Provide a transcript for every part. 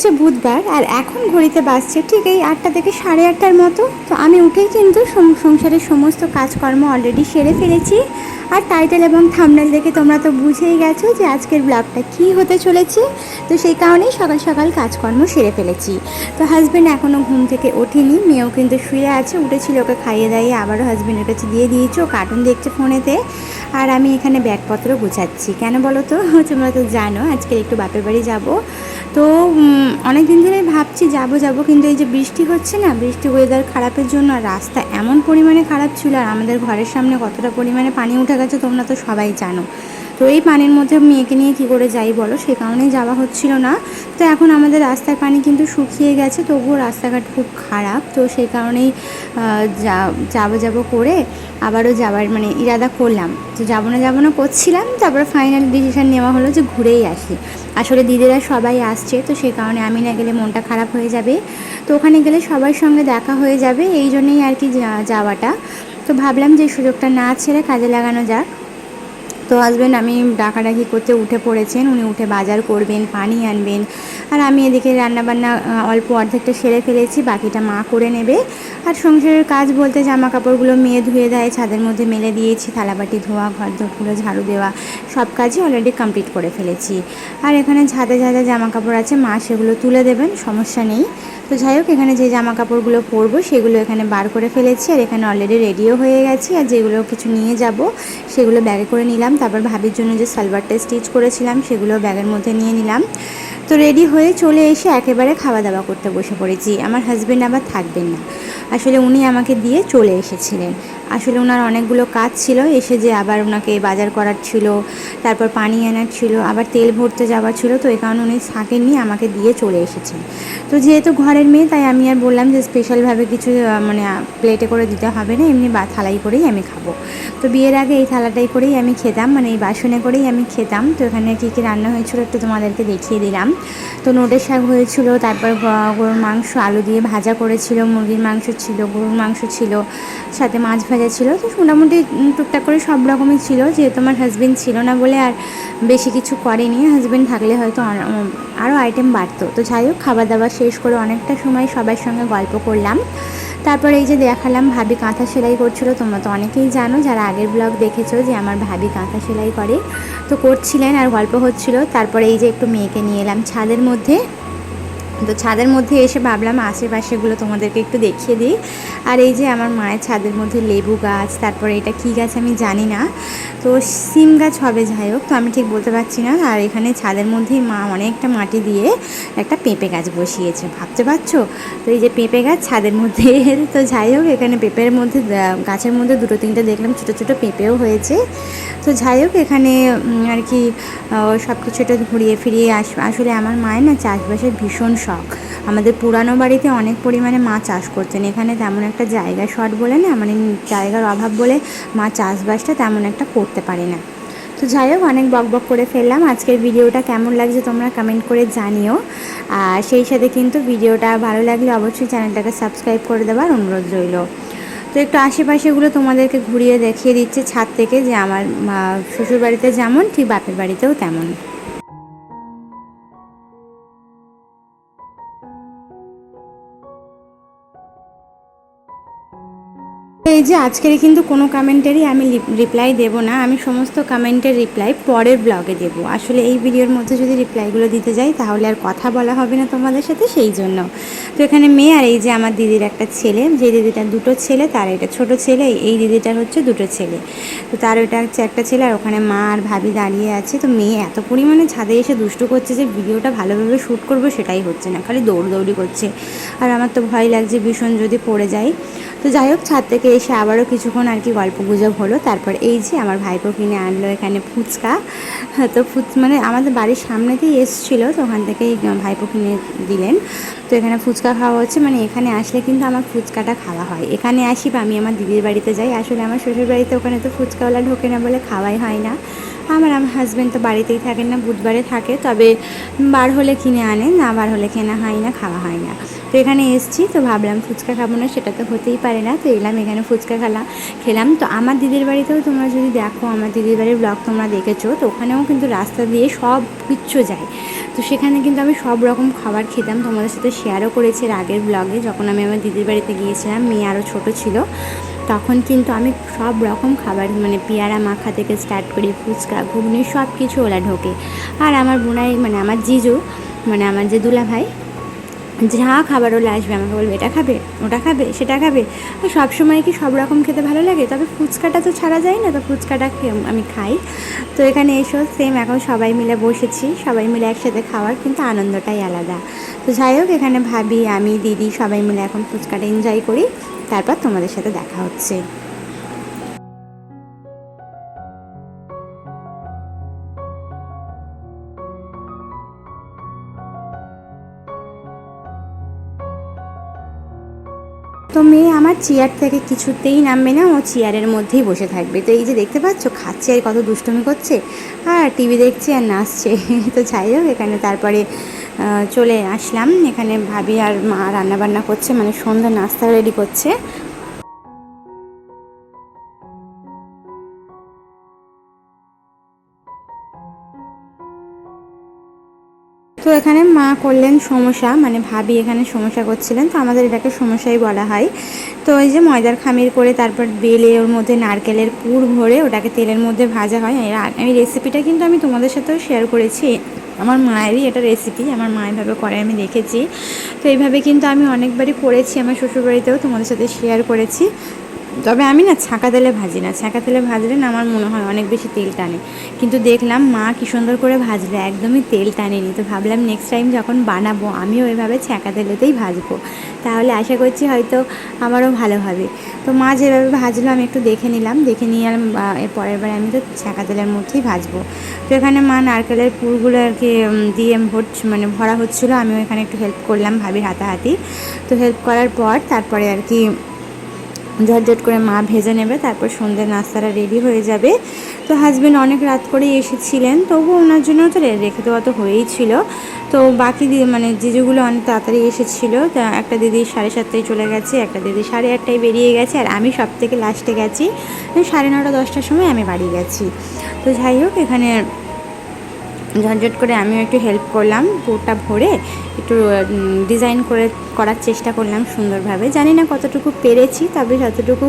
হচ্ছে বুধবার আর এখন ঘড়িতে বাজছে ঠিক এই আটটা থেকে সাড়ে আটটার মতো। তো আমি উঠেই কিন্তু সংসারের সমস্ত কাজকর্ম অলরেডি সেরে ফেলেছি। আর টাইটেল এবং থামনেল দেখে তোমরা তো বুঝেই গেছো যে আজকের ব্লগটা কী হতে চলেছে। তো সেই কারণেই সকাল সকাল কাজকর্ম সেরে ফেলেছি। তো হাজব্যান্ড এখনও ঘুম থেকে ওঠেনি, মেয়েও কিন্তু শুয়ে আছে, উঠেছিল ওকে খাইয়ে দাইয়ে, আবারও হাজব্যান্ডের কাছে দিয়ে দিয়েছি, ও কার্টুন দেখছে ফোনেতে আর আমি এখানে ব্যাগপত্র গুছাচ্ছি। কেন বলো তো? তোমরা তো জানো, আজকে একটু বাপের বাড়ি যাব। তো অনেক দিন ধরে ভাবছি যাব যাব, কিন্তু এই যে বৃষ্টি হচ্ছে না, বৃষ্টি ওয়েদার খারাপের জন্য রাস্তা এমন পরিমাণে খারাপ ছিল আর আমাদের ঘরের সামনে কতটা পরিমাণে পানি উঠে গেছে তোমরা তো সবাই জানো। তো এই পানির মধ্যে মেয়েকে নিয়ে কি করে যাই বলো? সে কারণেই যাওয়া হচ্ছিল না। তো এখন আমাদের রাস্তার পানি কিন্তু শুকিয়ে গেছে, তবুও রাস্তাঘাট খুব খারাপ। তো সেই কারণেই যাব যাব করে আবারও যাবার মানে ইরাদা করলাম। তো যাব না যাব না করছিলাম, তারপরে ফাইনাল ডিসিশান নেওয়া হলো যে ঘুরেই আসি। আসলে দিদিরা সবাই আসছে, তো সেই কারণে আমি না গেলে মনটা খারাপ হয়ে যাবে। তো ওখানে গেলে সবার সঙ্গে দেখা হয়ে যাবে, এই জন্যেই আর কি যাওয়াটা। তো ভাবলাম যে সুযোগটা না ছেড়ে কাজে লাগানো যাক। তো হাজব্যান্ড আমি ডাকাডাকি করতে উঠে পড়েছেন। উনি উঠে বাজার করবেন, পানি আনবেন। আর আমি এদিকে রান্নাবান্না অল্প অর্ধেকটা সেরে ফেলেছি, বাকিটা মা করে নেবে। আর সংসারের কাজ বলতে জামা কাপড়গুলো মেয়ে ধুয়ে দেয়, ছাদের মধ্যে মেলে দিয়েছি, থালাবাটি, ধোয়া ঘর ধোয়াগুলো ঝাড়ু দেওয়া, সব কাজই অলরেডি কমপ্লিট করে ফেলেছি। আর এখানে ঝাঁতে ঝাঁতে জামা কাপড় আছে, মা সেগুলো তুলে দেবেন, সমস্যা নেই। তো যাই হোক, এখানে যে জামা কাপড়গুলো পরবো সেগুলো এখানে বার করে ফেলেছি আর এখানে অলরেডি রেডিও হয়ে গেছি। আর যেগুলো কিছু নিয়ে যাব, সেগুলো ব্যাগে করে নিলাম। তারপর ভাবির জন্য যে সালোয়ারটা স্টিচ করেছিলাম, সেগুলো ব্যাগের মধ্যে নিয়ে নিলাম। তো রেডি হয়ে চলে এসে একেবারে খাওয়া দাওয়া করতে বসে পড়েছি। আমার হাজব্যান্ড আবার থাকবেন না। আসলে উনি আমাকে দিয়ে চলে এসেছিলেন। আসলে ওনার অনেকগুলো কাজ ছিল, এসে যে আবার ওনাকে বাজার করার ছিল, তারপর পানি আনার ছিল, আবার তেল ভরতে যাওয়ার ছিল, তো এই কারণে উনি থাকেননি, আমাকে দিয়ে চলে এসেছেন। তো যেহেতু ঘরের মেয়ে, তাই আমি আর বললাম যে স্পেশালভাবে কিছু মানে প্লেটে করে দিতে হবে না, এমনি বা থালাই করেই আমি খাব। তো বিয়ের আগে এই থালাটাই করেই আমি খেতাম মানে এই বাসনে করেই আমি খেতাম। তো এখানে কী কী রান্না হয়েছিল একটু তোমাদেরকে দেখিয়ে দিলাম। তো নোটের শাক হয়েছিল, তারপর গরুর মাংস, আলু দিয়ে ভাজা করেছিল, মুরগির মাংস ছিল, গরুর মাংস ছিল, সাথে মাছ ভাজা ছিল তো মোটামুটি টুকটাক করে সব রকমই ছিল, যেহেতু আমার হাজব্যান্ড ছিল না বলে আর বেশি কিছু করেনি। হাজবেন্ড থাকলে হয়তো আরও আইটেম বাড়তো। তো যাই হোক খাবার দাবার শেষ করে অনেকটা সময় সবার সঙ্গে গল্প করলাম। তারপর এই যে দেখালাম, ভাবি কাঁথা সেলাই করছিল। তোমরা তো অনেকেই জানো, যারা আগের ব্লগ দেখেছ যে আমার ভাবি কাঁথা সেলাই করে। তো করছিলেন আর গল্প হচ্ছিল। তারপরে এই যে একটু মেয়েকে নিয়ে এলাম ছাদের মধ্যে। তো ছাদের মধ্যে এসে ভাবলাম আশেপাশেগুলো তোমাদেরকে একটু দেখিয়ে দিই। আর এই যে আমার মায়ের ছাদের মধ্যে লেবু গাছ, তারপরে এটা কী গাছ আমি জানি না। তো সিম গাছ হবে যাই হোক তো আমি ঠিক বলতে পারছি না। আর এখানে ছাদের মধ্যেই মা অনেকটা মাটি দিয়ে একটা পেঁপে গাছ বসিয়েছে। ভাবতে পারছ? তো এই যে পেঁপে গাছ ছাদের মধ্যে তো যাই হোক এখানে পেঁপের মধ্যে গাছের মধ্যে দুটো তিনটে দেখলাম, ছোটো ছোটো পেঁপেও হয়েছে। তো যাই হোক এখানে আর কি সব কিছু একটু ঘুরিয়ে ফিরিয়ে আস, আসলে আমার মায়ের না চাষবাসের ভীষণ শখ। আমাদের পুরানো বাড়িতে অনেক পরিমাণে মা চাষ করতেন। এখানে তেমন একটা জায়গা শর্ট বলে না মানে জায়গার অভাব বলে মা চাষবাসটা তেমন একটা করতে পারে না। তো যাই হোক, অনেক বক বক করে ফেললাম। আজকের ভিডিওটা কেমন লাগছে তোমরা কমেন্ট করে জানিও। আর সেই সাথে কিন্তু ভিডিওটা ভালো লাগলে অবশ্যই চ্যানেলটাকে সাবস্ক্রাইব করে দেওয়ার অনুরোধ রইল। তো একটু আশেপাশেগুলো তোমাদেরকে ঘুরিয়ে দেখিয়ে দিচ্ছে ছাদ থেকে যে আমার শ্বশুর বাড়িতে যেমন, ঠিক বাপের বাড়িতেও তেমন। এই যে আজকের কিন্তু কোনো কমেন্টেরই আমি রিপ্লাই দেব না, আমি সমস্ত কমেন্টের রিপ্লাই পরের ব্লগে দেব। আসলে এই ভিডিওর মধ্যে যদি রিপ্লাইগুলো দিতে যাই, তাহলে আর কথা বলা হবে না তোমাদের সাথে, সেই জন্য। তো এখানে মেয়ে আর এই যে আমার দিদির একটা ছেলে, যে দিদিটার দুটো ছেলে, তার এটা ছোট ছেলে, এই দিদিটার হচ্ছে দুটো ছেলে। তো তার ওইটা হচ্ছে একটা ছেলে, আর ওখানে মা আর ভাবি দাঁড়িয়ে আছে। তো মেয়ে এত পরিমাণে ছাদে এসে দুষ্টু করছে যে ভিডিওটা ভালোভাবে শ্যুট করব সেটাই হচ্ছে না, খালি দৌড়দৌড়ি করছে। আর আমার তো ভয় লাগছে ভীষণ যদি পড়ে যায় তো যাই হোক, ছাদ থেকে এসে আবারও কিছুক্ষণ আর কি গল্প গুজব হলো। তারপর এই যে আমার ভাইপো কিনে আনলো এখানে ফুচকা। তো ফুচ মানে আমাদের বাড়ির সামনেতেই এসছিলো, তো ওখান থেকেই ভাইপো কিনে দিলেন। তো এখানে ফুচকা খাওয়া হচ্ছে মানে এখানে আসলে কিন্তু আমার ফুচকাটা খাওয়া হয়। এখানে আসি বা আমি আমার দিদির বাড়িতে যাই, আসলে আমার শ্বশুর বাড়িতে ওখানে তো ফুচকাওয়ালা ঢোকে না বলে খাওয়াই হয় না। আমার আমার হাজব্যান্ড তো বাড়িতেই থাকেন না, বুধবারে থাকে, তবে বার হলে কিনে আনে না বার হলে কেনা হয় না, খাওয়া হয় না। তো এখানে এসছি, তো ভাবলাম ফুচকা খাব না, সেটা তো হতেই পারে না, তো এলাম এখানে ফুচকা খেলাম খেলাম। তো আমার দিদির বাড়িতেও তোমরা যদি দেখো, আমার দিদির বাড়ির ব্লগ তোমরা দেখেছ, তো ওখানেও কিন্তু রাস্তা দিয়ে সব কিচ্ছু যায়। তো সেখানে কিন্তু আমি সব রকম খাবার খেতাম, তোমাদের সাথে শেয়ারও করেছি আগের ব্লগে যখন আমি আমার দিদির বাড়িতে গিয়েছিলাম, মেয়ে আরও ছোটো ছিল। তখন কিন্তু আমি সব রকম খাবার মানে পেয়ারা মাখা থেকে স্টার্ট করি, ফুচকা, ঘুগনি সব কিছু ওলা ঢোকে। আর আমার বোনাই মানে আমার জিজু মানে আমার যে দুলা ভাই, যা খাবার ওলা আসবে, আমাকে বলবে, এটা খাবে? ওটা খাবে? সেটা খাবে? সব সময় কি সব রকম খেতে ভালো লাগে? তবে ফুচকাটা তো ছাড়া যায় না, তো ফুচকাটা আমি খাই। তো এখানে এসো সেম এখন সবাই মিলে বসেছি, সবাই মিলে একসাথে খাওয়ার, কিন্তু আনন্দটাই আলাদা। তো যাই হোক, এখানে ভাবি, আমি, দিদি সবাই মিলে এখন ফুচকাটা এনজয় করি। তারপর তোমাদের সাথে দেখা হচ্ছে। তো মেয়ে চেয়ার থেকে কিছুতেই নামবে না, ও চেয়ারের মধ্যেই বসে থাকবে। তো এই যে দেখতে পাচ্ছ, খাচ্ছে আর কত দুষ্টমি করছে। আর টিভি দেখছে আর নাচছে। তো যাই হোক, এখানে তারপরে চলে আসলাম। এখানে ভাবি আর মা রান্নাবান্না করছে মানে সন্ধ্যা নাস্তা রেডি করছে। তো এখানে মা করলেন সমস্যা মানে ভাবি এখানে সমস্যা করছিলেন, তো আমাদের এটাকে সমস্যাই বলা হয়। তো ওই যে ময়দার খামির করে তারপর বেলে ওর মধ্যে নারকেলের পুর ভরে ওটাকে তেলের মধ্যে ভাজা হয়। আমি রেসিপিটা কিন্তু আমি তোমাদের সাথেও শেয়ার করেছি। আমার মায়েরই এটা রেসিপি আমার মা এভাবে করে, আমি দেখেছি। তো এইভাবে কিন্তু আমি অনেকবারই করেছি, আমার শ্বশুরবাড়িতেও তোমাদের সাথে শেয়ার করেছি। তবে আমি না ছাঁকা তেলে ভাজি না। ছাঁকা তেলে ভাজলে না আমার মনে হয় অনেক বেশি তেল টানে। কিন্তু দেখলাম মা কী সুন্দর করে ভাজলে, একদমই তেল টানেনি। তো ভাবলাম নেক্সট টাইম যখন বানাবো, আমিও এভাবে ছাঁকা তেলেতেই ভাজবো। তাহলে আশা করছি হয়তো আমারও ভালো হবে। তো মা যেভাবে ভাজলো আমি একটু দেখে নিলাম। দেখে নিয়ে আর পরের বার আমি তো ছাঁকা তেলের মধ্যেই ভাজবো। তো এখানে মা নারকেলের পুরগুলো আর কি দিয়ে ভোট মানে ভরা হচ্ছিল। আমিও এখানে একটু হেল্প করলাম ভাবির হাতাহাতি। তো হেল্প করার পর তারপরে আর কি ঝটঝট করে মা ভেজে নেবে, তারপর সন্ধ্যে নাস্তাটা রেডি হয়ে যাবে। তো হাজব্যান্ড অনেক রাত করেই এসেছিলেন, তবুও ওনার জন্য তো রেখে দেওয়া তো হয়েই ছিল। তো বাকি দিদি মানে জিজুগুলো অনেক তাড়াতাড়ি এসেছিল একটা দিদি সাড়ে সাতটায় চলে গেছে, একটা দিদি সাড়ে আটটায় বেরিয়ে গেছে, আর আমি সব থেকে লাস্টে গেছি। সাড়ে নটা দশটার সময় আমি বাড়ি গেছি। তো যাই হোক, এখানে ঝটঝট করে আমিও একটু হেল্প করলাম, পুরটা ভরে একটু ডিজাইন করে করার চেষ্টা করলাম সুন্দরভাবে। জানি না কতটুকু পেরেছি, তবে যতটুকু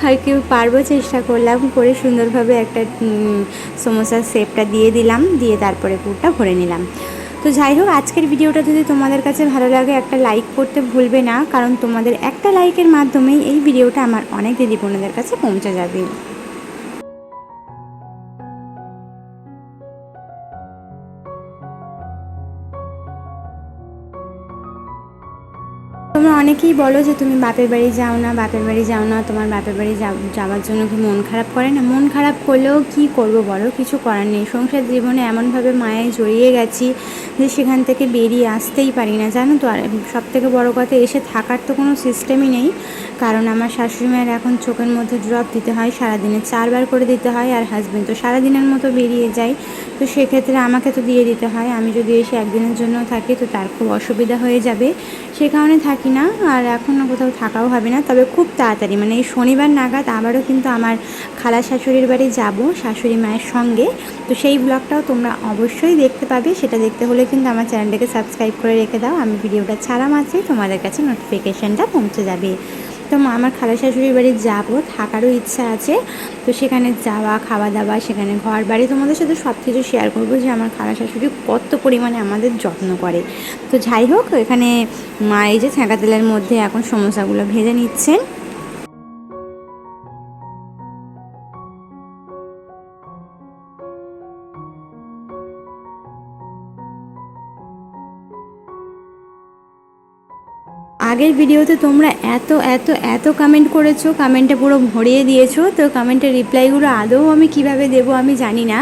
হয় কি পারব চেষ্টা করলাম করে সুন্দরভাবে একটা সমোসার শেপটা দিয়ে দিলাম, দিয়ে তারপরে পুরটা ভরে নিলাম। তো যাই হোক, আজকের ভিডিওটা যদি তোমাদের কাছে ভালো লাগে একটা লাইক করতে ভুলবে না, কারণ তোমাদের একটা লাইকের মাধ্যমেই এই ভিডিওটা আমার অনেক দিদি বোনদের কাছে পৌঁছে যাবে। অনেকেই বলো যে তুমি বাপের বাড়ি যাও না, বাপের বাড়ি যাও না, তোমার বাপের বাড়ি যাওয়ার জন্য কি মন খারাপ করে না? মন খারাপ করলেও কি করব বলো? কিছু করার নেই। সংসার জীবনে এমনভাবে মায়ে জড়িয়ে গেছি যে সেখান থেকে বেরিয়ে আসতেই পারি না। জানো তো, আর সব থেকে বড়ো কথা, এসে থাকার তো কোনো সিস্টেমই নেই। কারণ আমার শাশুড়ি মায়ের এখন চোখের মধ্যে ড্রপ দিতে হয়, সারাদিনে চারবার করে দিতে হয়, আর হাজব্যান্ড তো সারাদিনের মতো বেরিয়ে যায়। তো সেক্ষেত্রে আমাকে তো দিয়ে দিতে হয়। আমি যদি এসে একদিনের জন্য থাকি, তো তার খুব অসুবিধা হয়ে যাবে। সে কারণে থাকি না, আর এখনও কোথাও থাকাও হবে না। তবে খুব তাড়াতাড়ি মানে এই শনিবার নাগাদ আবারও কিন্তু আমার খালা শাশুড়ির বাড়ি যাব, শাশুড়ি মায়ের সঙ্গে। তো সেই ব্লগটাও তোমরা অবশ্যই দেখতে পাবে। সেটা দেখতে হলে কিন্তু আমার চ্যানেলটাকে সাবস্ক্রাইব করে রেখে দাও। আমি ভিডিওটা ছাড়া মাত্রই তোমাদের কাছে নোটিফিকেশানটা পৌঁছে যাবে। তো আমার খালা শাশুড়ির বাড়ি যাব, থাকারও ইচ্ছা আছে। তো সেখানে যাওয়া, খাওয়া দাওয়া, সেখানে ঘর বাড়ি তোমাদের সাথে সব কিছু শেয়ার করব যে আমার খালা শাশুড়ি কত পরিমাণে আমাদের যত্ন করে। তো যাই হোক, এখানে মা এই যে ছ্যাঁকা তেলের মধ্যে এখন সমস্যাগুলো ভেজে নিচ্ছেন। আগের ভিডিওতে তোমরা এত এত এত কমেন্ট করেছ কমেন্টে পুরো ভরিয়ে দিয়েছ, তো কমেন্টের রিপ্লাইগুলো আদৌ আমি কীভাবে দেব আমি জানি না।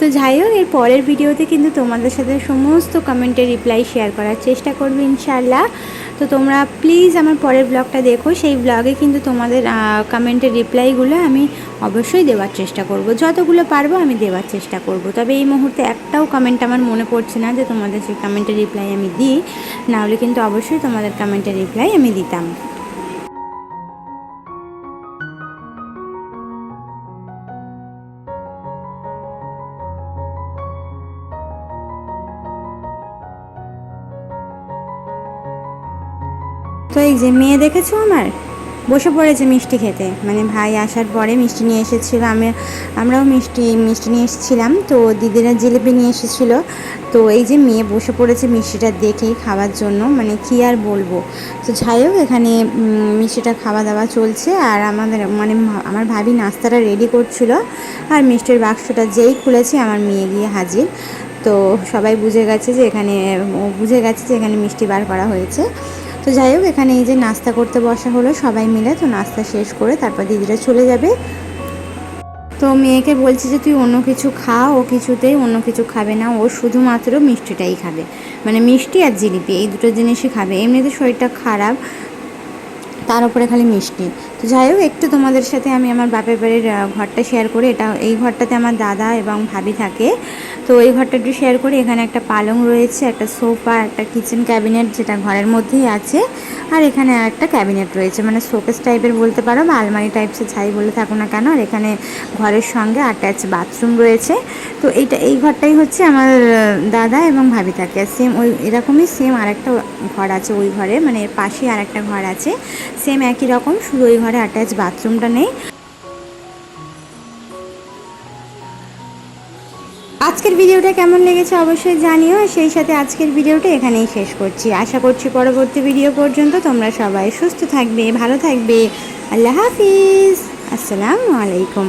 তো যাই হোক, এর পরের ভিডিওতে কিন্তু তোমাদের সাথে সমস্ত কমেন্টের রিপ্লাই শেয়ার করার চেষ্টা করব ইনশাল্লাহ তো তোমরা প্লিজ আমার পরের ব্লগটা দেখো। সেই ব্লগে কিন্তু তোমাদের কমেন্টের রিপ্লাইগুলো আমি অবশ্যই দেওয়ার চেষ্টা করব। যতগুলো পারব আমি দেওয়ার চেষ্টা করব। তবে এই মুহূর্তে একটাও কমেন্ট আমার মনে পড়ছে না যে তোমাদের সেই কমেন্টের রিপ্লাই আমি দিই। নাহলে কিন্তু অবশ্যই তোমাদের কমেন্টের রিপ্লাই আমি দিতাম। এই যে মেয়ে দেখেছ আমার? বসে পড়েছে মিষ্টি খেতে। মানে ভাই আসার পরে মিষ্টি নিয়ে এসেছিল, আমি, আমরাও মিষ্টি মিষ্টি নিয়ে এসেছিলাম। তো দিদিরা জিলিপি নিয়ে এসেছিল। তো এই যে মেয়ে বসে পড়েছে মিষ্টিটা দেখেই খাওয়ার জন্য মানে কি আর বলব। তো যাই হোক, এখানে মিষ্টিটা খাওয়া দাওয়া চলছে। আর আমাদের মানে আমার ভাবি নাস্তাটা রেডি করছিল। আর মিষ্টির বাক্সটা যেই খুলেছে, আমার মেয়ে গিয়ে হাজির। তো সবাই বুঝে গেছে যে এখানে বুঝে গেছে যে এখানে মিষ্টি বার করা হয়েছে। তো যাই হোক, এখানে এই যে নাস্তা করতে বসা হলো, সবাই মিলে। তো নাস্তা শেষ করে তারপর দিদিরা চলে যাবে। তো মেয়েকে বলছি যে, তুই অন্য কিছু খা, ও কিছুতেই অন্য কিছু খাবে না। ও শুধুমাত্র মিষ্টিটাই খাবে। মানে মিষ্টি আর জিলিপি, এই দুটো জিনিসই খাবে। এমনিতে শরীরটা খারাপ। তার উপরে খালি মিষ্টি। তো যাই হোক, একটু তোমাদের সাথে আমি আমার বাপের বাড়ির ঘরটা শেয়ার করি। এটা, এই ঘরটাতে আমার দাদা এবং ভাবি থাকে। তো এই ঘরটা একটু শেয়ার করি। এখানে একটা পালং রয়েছে, একটা সোফা, একটা কিচেন ক্যাবিনেট যেটা ঘরের মধ্যেই আছে। আর এখানে একটা ক্যাবিনেট রয়েছে। মানে শোকেস টাইপের বলতে পারো বা আলমারি টাইপসে ছাই বলে থাকো না কেন। আর এখানে ঘরের সঙ্গে অ্যাটাচ বাথরুম রয়েছে। তো এইটা, এই ঘরটাই হচ্ছে আমার দাদা এবং ভাবি থাকে। সেম ওই, এরকমই সেম আরেকটা ঘর আছে ওই ঘরে। মানে এর পাশে আরেকটা ঘর আছে। সেম একই রকম, শুধু ওই ঘরে অ্যাটাচ বাথরুমটা নেই। আজকের ভিডিওটা কেমন লেগেছে অবশ্যই জানিও সেই সাথে আজকের ভিডিওটা এখানেই শেষ করছি। আশা করছি পরবর্তী ভিডিও পর্যন্ত তোমরা সবাই সুস্থ থাকবে, ভালো থাকবে। আল্লাহ হাফিজ। আসসালামু আলাইকুম।